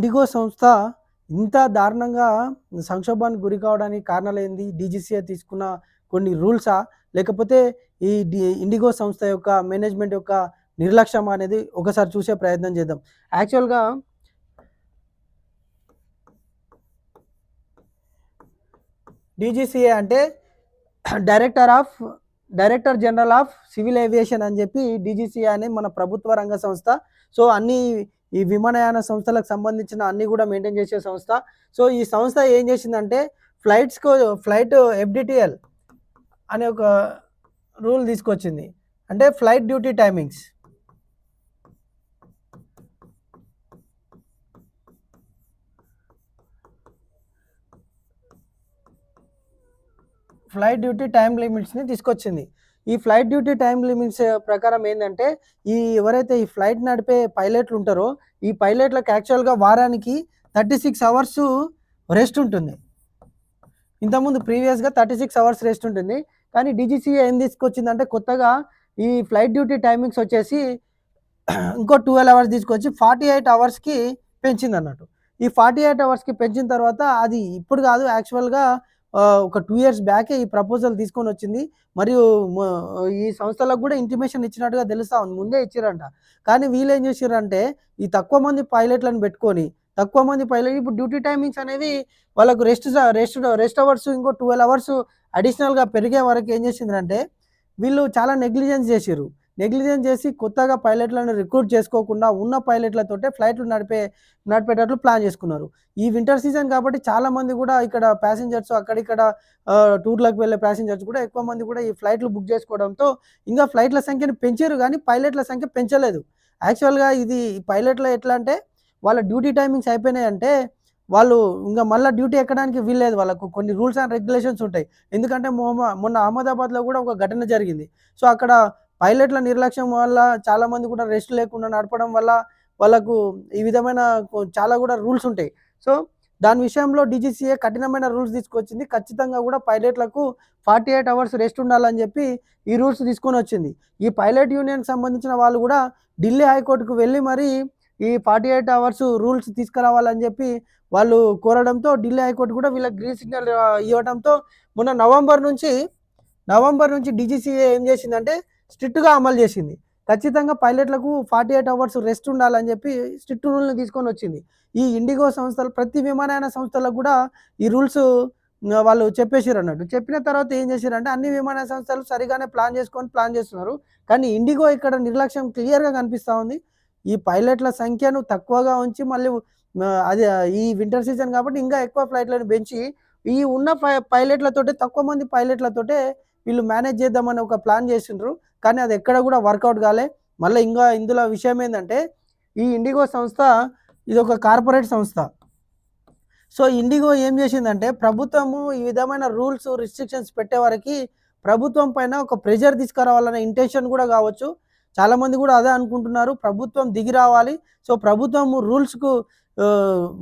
IndiGo సంస్థ ఇంత దారుణంగా సంక్షోభానికి గురి కావడానికి కారణాలు ఏంది డీజీసీఏ తీసుకున్న కొన్ని రూల్సా? లేకపోతే ఈ ఇండిగో సంస్థ యొక్క మేనేజ్మెంట్ యొక్క నిర్లక్ష్యం అనేది ఒకసారి చూసే ప్రయత్నం చేద్దాం. యాక్చువల్గా డీజీసీఏ అంటే director of director general of civil aviation అని చెప్పి డీజీసీఏ అనే మన ప్రభుత్వ రంగ సంస్థ. సో అన్ని ఈ విమానయాన సంస్థలకు సంబంధించిన అన్ని కూడా మెయింటైన్ చేసే సంస్థ. సో ఈ సంస్థ ఏం చేసిందంటే ఫ్లైట్స్కు ఫ్లైట్ ఎఫ్డిటిఎల్ అనే ఒక రూల్ తీసుకొచ్చింది. అంటే flight duty timings flight duty time లిమిట్స్ని తీసుకొచ్చింది. ఈ ఫ్లైట్ డ్యూటీ టైం లిమిట్స్ ప్రకారం ఏంటంటే ఈ ఎవరైతే ఈ ఫ్లైట్ నడిపే పైలట్లు ఉంటారో ఈ పైలట్లకు యాక్చువల్గా వారానికి థర్టీ సిక్స్ అవర్స్ రెస్ట్ ఉంటుంది. ఇంతకుముందు ప్రీవియస్గా థర్టీ సిక్స్ అవర్స్ రెస్ట్ ఉంటుంది. కానీ డీజీసీఏ ఏం తీసుకొచ్చిందంటే కొత్తగా ఈ ఫ్లైట్ డ్యూటీ టైమింగ్స్ వచ్చేసి ఇంకో ట్వెల్వ్ అవర్స్ తీసుకొచ్చి ఫార్టీ ఎయిట్ అవర్స్కి పెంచింది అన్నట్టు ఈ ఫార్టీ ఎయిట్ అవర్స్కి పెంచిన తర్వాత అది ఇప్పుడు కాదు యాక్చువల్గా ఒక టూ ఇయర్స్ బ్యాకే ఈ ప్రపోజల్ తీసుకొని వచ్చింది. మరియు ఈ సంస్థలకు కూడా ఇంటిమేషన్ ఇచ్చినట్టుగా తెలుస్తా ఉంది. ముందే ఇచ్చారంట కానీ వీళ్ళు ఏం చేసారంటే ఈ తక్కువ మంది పైలట్లను పెట్టుకొని తక్కువ మంది పైలట్ ఇప్పుడు డ్యూటీ టైమింగ్స్ అనేవి వాళ్ళకు రెస్ట్ రెస్ట్ రెస్ట్ అవర్స్ ఇంకో ట్వెల్వ్ అవర్స్ అడిషనల్గా పెరిగే వరకు ఏం చేసిందంటే వీళ్ళు చాలా నెగ్లిజెన్స్ చేసారు నెగ్లిజెన్స్ చేసి కొత్తగా పైలట్లను రిక్రూట్ చేసుకోకుండా ఉన్న పైలట్లతోటే ఫ్లైట్లు నడిపే నడిపేటట్లు ప్లాన్ చేసుకున్నారు. ఈ వింటర్ సీజన్ కాబట్టి చాలామంది కూడా ఇక్కడ ప్యాసింజర్స్ అక్కడిక్కడ టూర్లకు వెళ్ళే ప్యాసింజర్స్ కూడా ఎక్కువ మంది కూడా ఈ ఫ్లైట్లు బుక్ చేసుకోవడంతో ఇంకా ఫ్లైట్ల సంఖ్యను పెంచారు కానీ పైలట్ల సంఖ్య పెంచలేదు. యాక్చువల్గా ఇది పైలట్లు ఎట్లా అంటే వాళ్ళ డ్యూటీ టైమింగ్స్ అయిపోయినాయంటే వాళ్ళు ఇంకా మళ్ళీ డ్యూటీ ఎక్కడానికి వీల్లేదు వాళ్ళకు. కొన్ని రూల్స్ అండ్ రెగ్యులేషన్స్ ఉంటాయి. ఎందుకంటే మొన్న అహ్మదాబాద్లో కూడా ఒక ఘటన జరిగింది. సో అక్కడ పైలట్ల నిర్లక్ష్యం వల్ల చాలామంది కూడా రెస్ట్ లేకుండా నడపడం వల్ల వాళ్ళకు ఈ విధమైన చాలా కూడా రూల్స్ ఉంటాయి. సో దాని విషయంలో డీజీసీఏ కఠినమైన రూల్స్ తీసుకొచ్చింది. ఖచ్చితంగా కూడా పైలట్లకు ఫార్టీ ఎయిట్ అవర్స్ రెస్ట్ ఉండాలని చెప్పి ఈ రూల్స్ తీసుకొని వచ్చింది. ఈ పైలట్ యూనియన్కి సంబంధించిన వాళ్ళు కూడా ఢిల్లీ హైకోర్టుకు వెళ్ళి మరి ఈ ఫార్టీ ఎయిట్ అవర్స్ రూల్స్ తీసుకురావాలని చెప్పి వాళ్ళు కోరడంతో ఢిల్లీ హైకోర్టు కూడా వీళ్ళకి గ్రీన్ సిగ్నల్ ఇవ్వడంతో మొన్న నవంబర్ నుంచి నవంబర్ నుంచి డీజీసీఏ ఏం చేసిందంటే స్ట్రిక్ట్గా అమలు చేసింది. ఖచ్చితంగా పైలట్లకు ఫార్టీ ఎయిట్ అవర్స్ రెస్ట్ ఉండాలని చెప్పి స్ట్రిక్ట్ రూల్ని తీసుకొని వచ్చింది. ఈ ఇండిగో సంస్థలు ప్రతి విమానయాన సంస్థలకు కూడా ఈ రూల్స్ వాళ్ళు చెప్పేసారు అన్నట్టు. చెప్పిన తర్వాత ఏం చేశారంటే అన్ని విమాన సంస్థలు సరిగానే ప్లాన్ చేసుకొని ప్లాన్ చేస్తున్నారు. కానీ ఇండిగో ఇక్కడ నిర్లక్ష్యం క్లియర్గా కనిపిస్తూ ఉంది. ఈ పైలట్ల సంఖ్యను తక్కువగా ఉంచి మళ్ళీ అది ఈ వింటర్ సీజన్ కాబట్టి ఇంకా ఎక్కువ ఫ్లైట్లను పెంచి ఈ ఉన్న పైలట్లతోటే తక్కువ మంది పైలట్లతోటే వీళ్ళు మేనేజ్ చేద్దామని ఒక ప్లాన్ చేసిండ్రు కానీ అది ఎక్కడ కూడా వర్కౌట్ కాలే. మళ్ళీ ఇంకా ఇందులో విషయం ఏంటంటే ఈ ఇండిగో సంస్థ ఇది ఒక కార్పొరేట్ సంస్థ. సో ఇండిగో ఏం చేసిందంటే ప్రభుత్వము ఈ విధమైన రూల్స్ రిస్ట్రిక్షన్స్ పెట్టే వరకు ప్రభుత్వం పైన ఒక ప్రెషర్ తీసుకురావాలనే ఇంటెన్షన్ కూడా కావచ్చు. చాలామంది కూడా అదే అనుకుంటున్నారు ప్రభుత్వం దిగి రావాలి. సో ప్రభుత్వం రూల్స్కు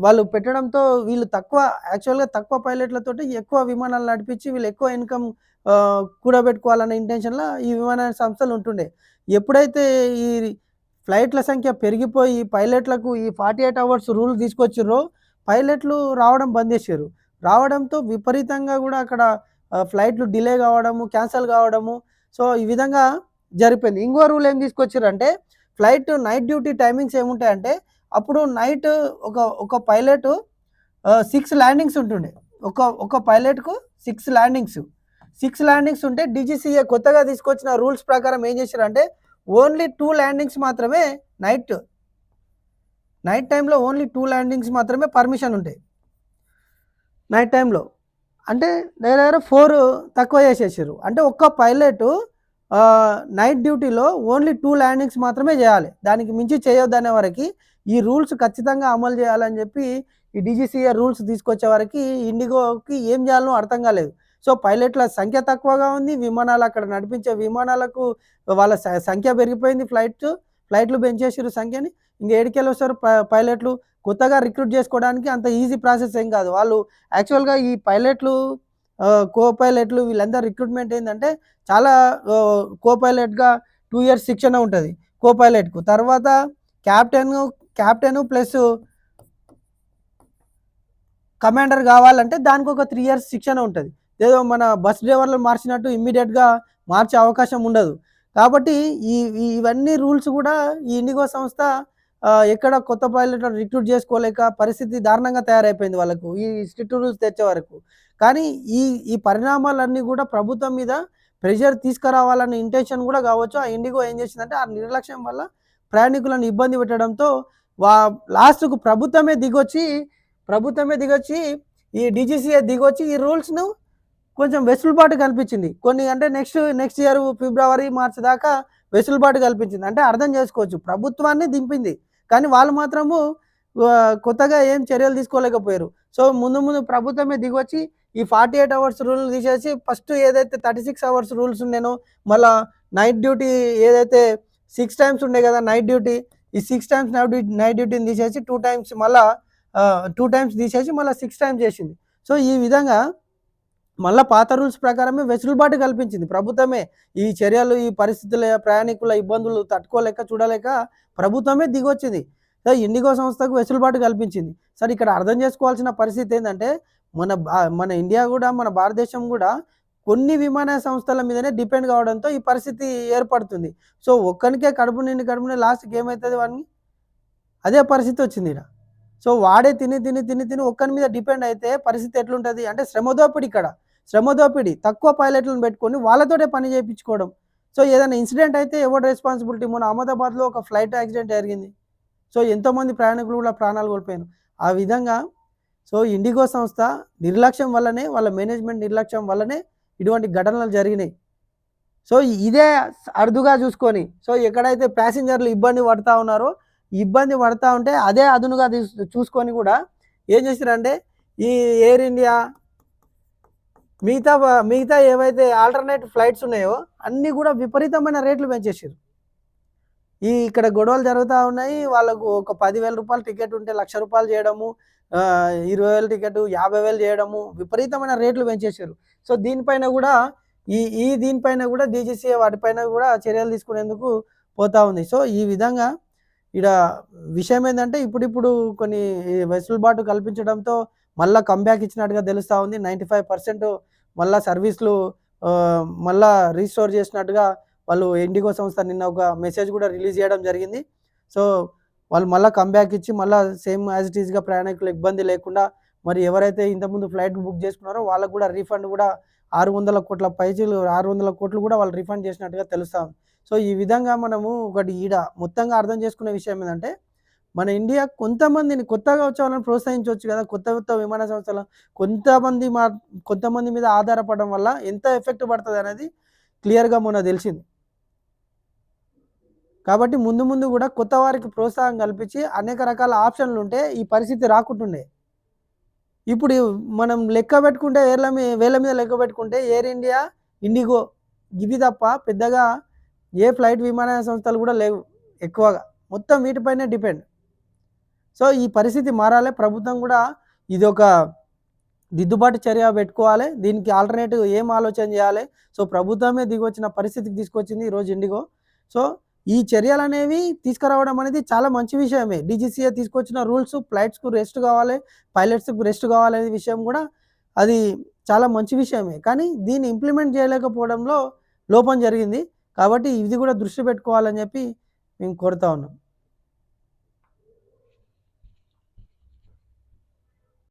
వాళ్ళు పెట్టడంతో వీళ్ళు తక్కువ యాక్చువల్గా తక్కువ పైలట్లతో ఎక్కువ విమానాలు నడిపించి వీళ్ళు ఎక్కువ ఇన్కమ్ కూడబెట్టుకోవాలనే ఇంటెన్షన్లో ఈ విమానయాన సంస్థలు ఉంటుండే. ఎప్పుడైతే ఈ ఫ్లైట్ల సంఖ్య పెరిగిపోయి పైలట్లకు ఈ ఫార్టీ ఎయిట్ అవర్స్ రూల్ తీసుకొచ్చిర్రో పైలట్లు రావడం బంద్ చేశారు రావడంతో విపరీతంగా కూడా అక్కడ ఫ్లైట్లు డిలే కావడము క్యాన్సిల్ కావడము సో ఈ విధంగా జరిపోయింది. ఇంకో రూల్ ఏం తీసుకొచ్చారంటే ఫ్లైట్ నైట్ డ్యూటీ టైమింగ్స్ ఏముంటాయంటే అప్పుడు నైట్ ఒక ఒక పైలట్ సిక్స్ ల్యాండింగ్స్ ఉంటుండే. ఒక ఒక పైలట్కు సిక్స్ ల్యాండింగ్స్. సిక్స్ ల్యాండింగ్స్ ఉంటే డీజీసీఏ కొత్తగా తీసుకొచ్చిన రూల్స్ ప్రకారం ఏం చేశారంటే ఓన్లీ టూ ల్యాండింగ్స్ మాత్రమే నైట్ నైట్ టైంలో ఓన్లీ టూ ల్యాండింగ్స్ మాత్రమే పర్మిషన్ ఉంటాయి నైట్ టైంలో. అంటే దగ్గర దగ్గర ఫోర్ తక్కువ చేసేసారు. అంటే ఒక్క పైలట్ నైట్ డ్యూటీలో ఓన్లీ టూ ల్యాండింగ్స్ మాత్రమే చేయాలి. దానికి మించి చేయొద్దనే వరకు ఈ రూల్స్ ఖచ్చితంగా అమలు చేయాలని చెప్పి ఈ డీజీసీఏ రూల్స్ తీసుకొచ్చే వరకు ఇండిగోకి ఏం చేయాలో అర్థం కాలేదు. సో పైలట్ల సంఖ్య తక్కువగా ఉంది. విమానాలు అక్కడ నడిపించే విమానాలకు వాళ్ళ సంఖ్య పెరిగిపోయింది ఫ్లైట్ ఫ్లైట్లు పెంచేసారు సంఖ్యని. ఇంక ఏడికెళ్ళి వస్తారు పైలట్లు. కొత్తగా రిక్రూట్ చేసుకోవడానికి అంత ఈజీ ప్రాసెస్ ఏం కాదు. వాళ్ళు యాక్చువల్గా ఈ పైలట్లు కో పైలట్లు వీళ్ళందరూ రిక్రూట్మెంట్ ఏంటంటే చాలా కో పైలట్గా టూ ఇయర్స్ శిక్షణ ఉంటుంది కో పైలట్కు తర్వాత క్యాప్టెన్ క్యాప్టెన్ ప్లస్ కమాండర్ కావాలంటే దానికి ఒక త్రీ ఇయర్స్ శిక్షణ ఉంటుంది. ఏదో మన బస్ డ్రైవర్లు మార్చినట్టు ఇమ్మీడియట్గా మార్చే అవకాశం ఉండదు. కాబట్టి ఈ ఇవన్నీ రూల్స్ కూడా ఈ ఇండిగో సంస్థ ఎక్కడ కొత్త పైలట్ రిక్రూట్ చేసుకోలేక పరిస్థితి దారుణంగా తయారైపోయింది వాళ్ళకు. ఈ స్ట్రిక్ట్ రూల్స్ తెచ్చే వరకు. కానీ ఈ ఈ పరిణామాలన్నీ కూడా ప్రభుత్వం మీద ప్రెషర్ తీసుకురావాలన్న ఇంటెన్షన్ కూడా కావచ్చు. ఆ ఇండిగో ఏం చేసిందంటే ఆ నిర్లక్ష్యం వల్ల ప్రయాణికులను ఇబ్బంది పెట్టడంతో వా లాస్ట్కు ప్రభుత్వమే దిగొచ్చి ప్రభుత్వమే దిగొచ్చి ఈ డీజీసీఏ దిగొచ్చి ఈ రూల్స్ను కొంచెం వెసులుబాటు కల్పించింది. కొన్ని అంటే next next year February March దాకా వెసులుబాటు కల్పించింది. అంటే అర్థం చేసుకోవచ్చు. ప్రభుత్వాన్ని దింపింది. కానీ వాళ్ళు మాత్రము కొత్తగా ఏం చర్యలు తీసుకోలేకపోయారు. సో ముందు ముందు ప్రభుత్వమే దిగొచ్చి ఈ ఫార్టీ ఎయిట్ అవర్స్ రూల్ తీసేసి ఫస్ట్ ఏదైతే థర్టీ సిక్స్ అవర్స్ రూల్స్ ఉండేనో మళ్ళా నైట్ డ్యూటీ ఏదైతే సిక్స్ టైమ్స్ ఉండే కదా నైట్ డ్యూటీ ఈ six times night duty night డ్యూటీని తీసేసి టూ టైమ్స్ మళ్ళా టూ టైమ్స్ తీసేసి మళ్ళీ సిక్స్ టైమ్స్ చేసింది. సో ఈ విధంగా మళ్ళీ పాత రూల్స్ ప్రకారమే వెసులుబాటు కల్పించింది. ప్రభుత్వమే ఈ చర్యలు ఈ పరిస్థితుల ప్రయాణికుల ఇబ్బందులు తట్టుకోలేక చూడలేక ప్రభుత్వమే దిగొచ్చింది. సో ఇండిగో సంస్థకు వెసులుబాటు కల్పించింది. సరే ఇక్కడ అర్థం చేసుకోవాల్సిన పరిస్థితి ఏంటంటే మన మన ఇండియా కూడా మన భారతదేశం కూడా కొన్ని విమాన సంస్థల మీదనే డిపెండ్ కావడంతో ఈ పరిస్థితి ఏర్పడుతుంది. సో ఒక్కనికే కడుపు నిండి కడుపు నిండి లాస్ట్కి ఏమవుతుంది వాడిని? అదే పరిస్థితి వచ్చింది ఇక్కడ సో వాడే తిని తిని తిని తిని ఒక్కని మీద డిపెండ్ అయితే పరిస్థితి ఎట్లుంటుంది? అంటే శ్రమదోపిడి ఇక్కడ. శ్రమదోపిడి తక్కువ పైలట్లను పెట్టుకొని వాళ్ళతోటే పని చేయించుకోవడం. సో ఏదైనా ఇన్సిడెంట్ అయితే ఎవరు రెస్పాన్సిబిలిటీ? మొన్న అహ్మదాబాద్లో ఒక ఫ్లైట్ యాక్సిడెంట్ జరిగింది. సో ఎంతోమంది ప్రయాణికులు కూడా ప్రాణాలు కోల్పోయారు. ఆ విధంగా సో ఇండిగో సంస్థ నిర్లక్ష్యం వల్లనే వాళ్ళ మేనేజ్మెంట్ నిర్లక్ష్యం వల్లనే ఇటువంటి ఘటనలు జరిగినాయి. సో ఇదే అరుదుగా చూసుకొని సో ఎక్కడైతే ప్యాసింజర్లు ఇబ్బంది పడతా ఉన్నారో ఇబ్బంది పడతా ఉంటే అదే అదునుగా తీసు చూసుకొని కూడా ఏం చేసినారంటే ఈ ఎయిర్ ఇండియా మిగతా మిగతా ఏవైతే ఆల్టర్నేట్ ఫ్లైట్స్ ఉన్నాయో అన్నీ కూడా విపరీతమైన రేట్లు పెంచేసారు ఈ ఇక్కడ గొడవలు జరుగుతూ ఉన్నాయి. వాళ్ళకు ఒక పదివేల రూపాయలు టికెట్ ఉంటే లక్ష రూపాయలు చేయడము ఇరవై వేల టికెట్ యాభై వేలు చేయడము విపరీతమైన రేట్లు పెంచేసారు సో దీనిపైన కూడా ఈ ఈ దీనిపైన కూడా డీజీసీ వాటిపైన కూడా చర్యలు తీసుకునేందుకు పోతా ఉంది. సో ఈ విధంగా ఇక్కడ విషయం ఏంటంటే ఇప్పుడిప్పుడు కొన్ని వెసులుబాటు కల్పించడంతో మళ్ళా కంబ్యాక్ ఇచ్చినట్టుగా తెలుస్తూ ఉంది. నైంటీ ఫైవ్ పర్సెంట్ మళ్ళీ సర్వీస్లు మళ్ళీ మళ్ళా రీస్టోర్ చేసినట్టుగా వాళ్ళు ఇండిగో సంస్థ నిన్న ఒక మెసేజ్ కూడా రిలీజ్ చేయడం జరిగింది. సో వాళ్ళు మళ్ళీ కంబ్యాక్ ఇచ్చి మళ్ళీ సేమ్ యాజ్ ఇట్ ఈస్గా ప్రయాణికులు ఇబ్బంది లేకుండా మరి ఎవరైతే ఇంతకుముందు ఫ్లైట్ బుక్ చేసుకున్నారో వాళ్ళకు కూడా రీఫండ్ కూడా ఆరు వందల కోట్ల పైచీలు ఆరు వందల కోట్లు కూడా వాళ్ళు రీఫండ్ చేసినట్టుగా తెలుస్తాం సో ఈ విధంగా మనము ఒకటి ఈడ మొత్తంగా అర్థం చేసుకునే విషయం ఏంటంటే మన ఇండియా కొంతమందిని కొత్తగా వచ్చే వాళ్ళని ప్రోత్సహించవచ్చు కదా కొత్త కొత్త విమాన సంస్థలు. కొంతమంది మా కొంతమంది మీద ఆధారపడడం వల్ల ఎంత ఎఫెక్ట్ పడుతుంది అనేది క్లియర్గా మొన్న తెలిసింది. కాబట్టి ముందు ముందు కూడా కొత్త వారికి ప్రోత్సాహం కల్పించి అనేక రకాల ఆప్షన్లు ఉంటే ఈ పరిస్థితి రాకుంటుండే. ఇప్పుడు మనం లెక్క పెట్టుకుంటే వేర్ల మీద వేల మీద లెక్క పెట్టుకుంటే ఎయిర్ ఇండియా ఇండిగో ఇవి తప్ప పెద్దగా ఏ ఫ్లైట్ విమాన సంస్థలు కూడా లేవు ఎక్కువగా. మొత్తం వీటిపైనే డిపెండ్. సో ఈ పరిస్థితి మారాలి. ప్రభుత్వం కూడా ఇది ఒక దిద్దుబాటు చర్య పెట్టుకోవాలి. దీనికి ఆల్టర్నేటివ్ ఏం ఆలోచన చేయాలి? సో ప్రభుత్వమే దిగొచ్చిన పరిస్థితికి తీసుకొచ్చింది ఈరోజు ఇండిగో. సో ఈ చర్యలు అనేవి తీసుకురావడం అనేది చాలా మంచి విషయమే. డీజీసీఏ తీసుకొచ్చిన రూల్స్ ఫ్లైట్స్కు రెస్ట్ కావాలి పైలట్స్కు రెస్ట్ కావాలనే విషయం కూడా అది చాలా మంచి విషయమే. కానీ దీన్ని ఇంప్లిమెంట్ చేయలేకపోవడంలో లోపం జరిగింది. కాబట్టి ఇది కూడా దృష్టి పెట్టుకోవాలని చెప్పి మేము కోరుతా ఉన్నాం.